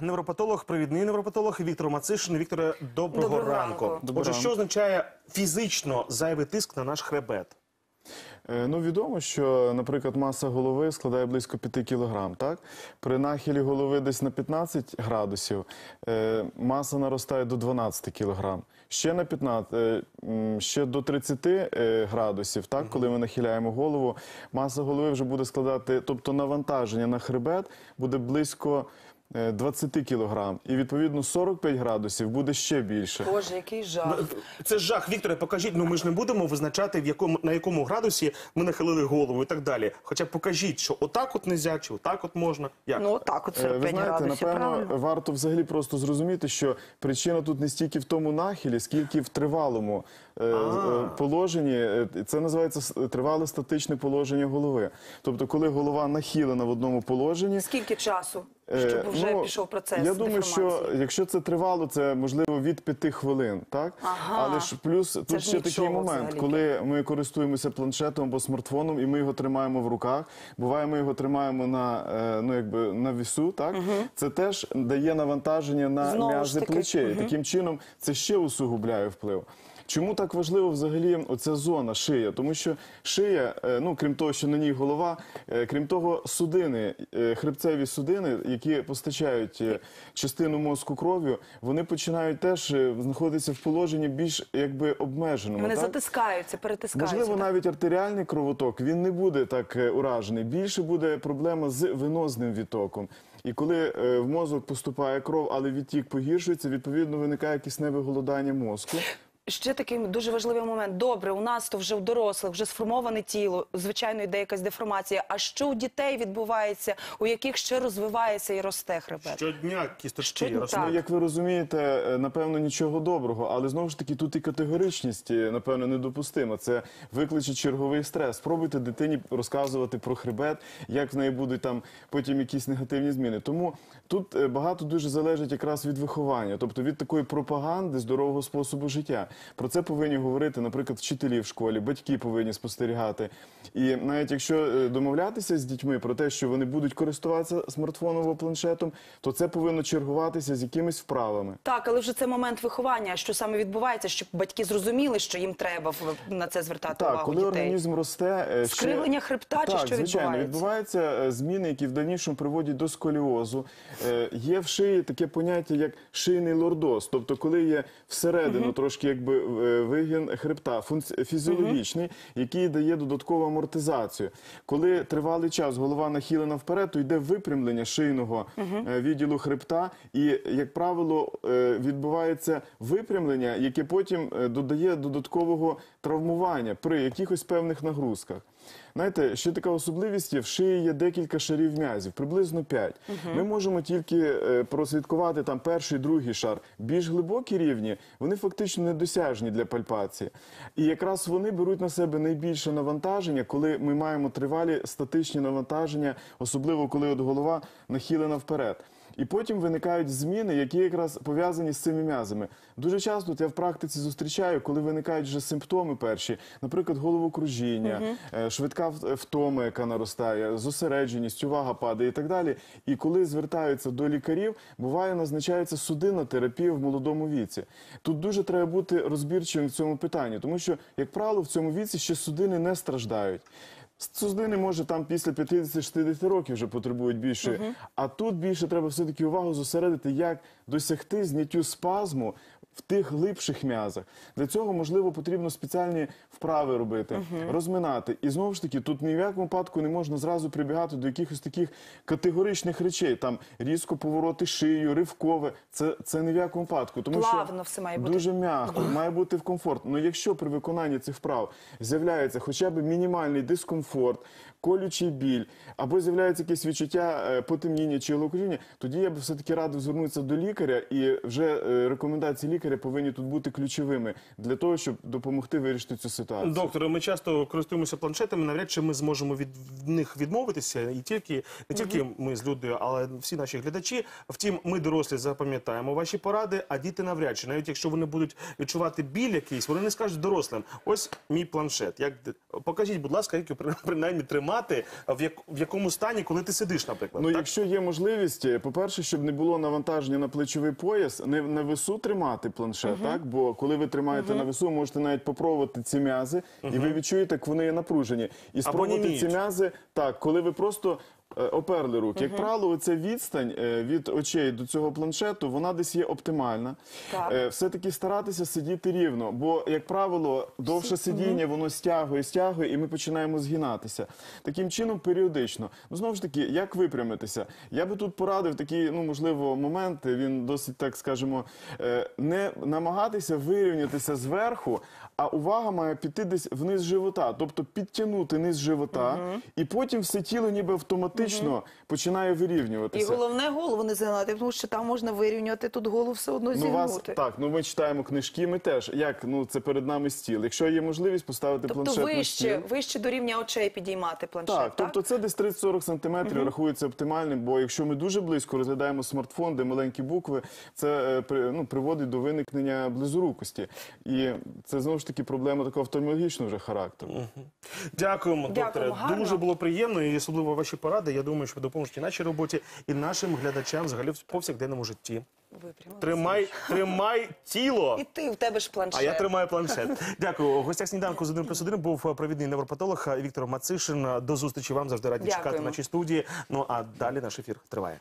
Невропатолог, провідний невропатолог Віктор Мацишин. Вікторе, доброго, Доброго ранку. ранку. Доброго Отже, що означає фізично зайвий тиск на наш хребет? Е, Ну, відомо, що, наприклад, маса голови складає близько 5 кг, так? При нахилі голови десь на 15 градусів е, маса наростає до 12 кг. Ще на 15, е, ще до 30 е, градусів, так, коли ми нахиляємо голову, маса голови вже буде складати, тобто навантаження на хребет буде близько 20 кг. І відповідно 45 градусів буде ще більше. Боже, який жах. Це жах. Вікторе, покажіть. Ну ми ж не будемо визначати, в якому на якому градусі ми нахилили голову і так далі. Хоча покажіть, що отак от нельзя, чи отак от можна. Як? Ну так, от Е, 45 Ви знаєте, градусів, напевно, правильно? варто взагалі просто зрозуміти, що причина тут не стільки в тому нахилі, скільки в тривалому е, е, положенні. Е, Це називається тривале статичне положення голови. Тобто, коли голова нахилена в одному положенні. Скільки часу, е, щоб вже ну, пішов процес Я думаю, що якщо це тривало, це можливо від п'яти хвилин, так? Ага. Але ж плюс тут ж ще такий нічого момент, взагалі. коли ми користуємося планшетом або смартфоном, і ми його тримаємо в руках. Буває, ми його тримаємо на е, ну якби на вісу. Так це теж дає навантаження на м'язи плечей. Таким чином, це ще усугубляє вплив. Чому так важливо взагалі оця зона шия? Тому що шия, е, ну крім того, що на ній голова, е, крім того, судини, е, хребцеві судини, які постачають частину мозку кров'ю, вони починають теж знаходитися в положенні більш якби обмеженому. Вони так? затискаються, перетискаються. Можливо, так? навіть артеріальний кровоток він не буде так уражений. Більше буде проблема з венозним відтоком. І коли в мозок поступає кров, але відтік погіршується, відповідно виникає кисневе голодання мозку. Ще такий дуже важливий момент. Добре, у нас то вже у дорослих, вже сформоване тіло, звичайно, йде якась деформація. А що у дітей відбувається, у яких ще розвивається і росте хребет? Щодня кісточки Щодня, ростуть. Ну, як ви розумієте, е, напевно, нічого доброго, але знову ж таки тут і категоричність, е, напевно, недопустима. Це викличе черговий стрес. Спробуйте дитині розказувати про хребет, як в неї будуть там потім якісь негативні зміни. Тому тут е, багато дуже залежить якраз від виховання, тобто від такої пропаганди здорового способу життя. Про це повинні говорити, наприклад, вчителі в школі, батьки повинні спостерігати. І навіть якщо е, домовлятися з дітьми про те, що вони будуть користуватися смартфоном або планшетом, то це повинно чергуватися з якимись вправами. Так, але вже це момент виховання. Що саме відбувається, щоб батьки зрозуміли, що їм треба на це звертати Так, увагу коли дітей. організм росте, е, ще- Скривлення хребта чи що звичайно, відбувається? відбуваються е, зміни, які в дальнішому приводять до сколіозу. Є в шиї таке поняття, як шийний лордоз, тобто коли є всередину трошки якби е, вигін хребта, фізіологічний, який дає додаткову амортизацію. Коли тривалий час голова нахилена вперед, то йде випрямлення шийного е, відділу хребта, і, як правило, е, відбувається випрямлення, яке потім додає додаткового травмування при якихось певних нагрузках. Знаєте, ще така особливість є, в шиї є декілька шарів м'язів, приблизно 5. Ми можемо тільки е, прослідкувати там перший, другий шар. Більш глибокі рівні, вони фактично недосяжні для пальпації. І якраз вони беруть на себе найбільше навантаження, коли ми маємо тривалі статичні навантаження, особливо коли от голова нахилена вперед. І потім виникають зміни, які якраз пов'язані з цими м'язами. Дуже часто я в практиці зустрічаю, коли виникають вже симптоми перші, наприклад, головокружіння, е, швидка втома, яка наростає, зосередженість, увага падає і так далі. І коли звертаються до лікарів, буває назначається судинна терапія в молодому віці. Тут дуже треба бути розбірчим в цьому питанні, тому що, як правило, в цьому віці ще судини не страждають. Судини, може, там після 50-60 років вже потребують більше. А тут більше треба все-таки увагу зосередити, як досягти зняттю спазму в тих глибших м'язах. Для цього, можливо, потрібно спеціальні вправи робити, розминати. І знову ж таки, тут ні в якому випадку не можна зразу прибігати до якихось таких категоричних речей. Там різко повороти шию, ривкове. Це, це ні в якому випадку. Тому Плавно що все має бути. Дуже м'яко, має бути в комфорт. Ну якщо при виконанні цих вправ з'являється хоча б мінімальний дискомфорт, колючий біль, або з'являється якесь відчуття е, потемніння чи головокружіння, тоді я б все-таки радив звернутися до лікаря, і вже е, рекомендації лікаря повинні тут бути ключовими для того, щоб допомогти вирішити цю ситуацію. Докторе, ми часто користуємося планшетами. Навряд чи ми зможемо від них відмовитися, і тільки не тільки ми з Людою, але всі наші глядачі. Втім, ми дорослі запам'ятаємо ваші поради, а діти навряд чи навіть якщо вони будуть відчувати біль якийсь, вони не скажуть дорослим. Ось мій планшет. Як покажіть, будь ласка, як його при- принаймні тримати. в, як, в якому стані, коли ти сидиш, наприклад. Ну, так? якщо є можливість, е, по-перше, щоб не було навантаження на плечовий пояс, не на весу тримати планшет, так? Бо коли ви тримаєте на весу, можете навіть попробувати ці м'язи, і ви відчуєте, як вони є напружені. І спробувати ці м'язи, так, коли ви просто. Е, Оперли руки. Як правило, оця відстань е, від очей до цього планшету, вона десь є оптимальна. Так. Е, Все-таки старатися сидіти рівно, бо, як правило, довше сидіння воно стягує, стягує, і ми починаємо згинатися. Таким чином, періодично. Ну, знову ж таки, як випрямитися? Я би тут порадив такий, ну, можливо, момент, він досить, так скажемо, е, не намагатися вирівнятися зверху, а увага має піти десь вниз живота, тобто підтягнути низ живота, і потім все тіло ніби автоматично починає І вирівнюватися. головне голову не згинати, тому що там можна вирівнювати, тут голову все одно Ну, вас зігнути. так, ну ми читаємо книжки, ми теж. Як ну це перед нами стіл. Якщо є можливість поставити Тобто планшет на вище, стіл. вище до рівня очей підіймати планшет, Так, так? тобто це десь 30-40 сантиметрів рахується оптимальним, бо якщо ми дуже близько розглядаємо смартфон, де маленькі букви, це е, при- ну, приводить до виникнення близорукості. І це знову ж таки проблема такого офтальмологічного вже характеру. Дякуємо, докторе. Гарно. Дуже було приємно і особливо ваші поради. Я думаю, що допоможуть і нашій роботі, і нашим глядачам взагалі в повсякденному житті. Тримай, тримай тіло. І ти в тебе ж планшет. А я тримаю планшет. Дякую. У гостях сніданку з 1 плюс 1 був провідний невропатолог Віктор Мацишин. До зустрічі вам завжди раді чекати в нашій студії. Ну а далі наш ефір триває.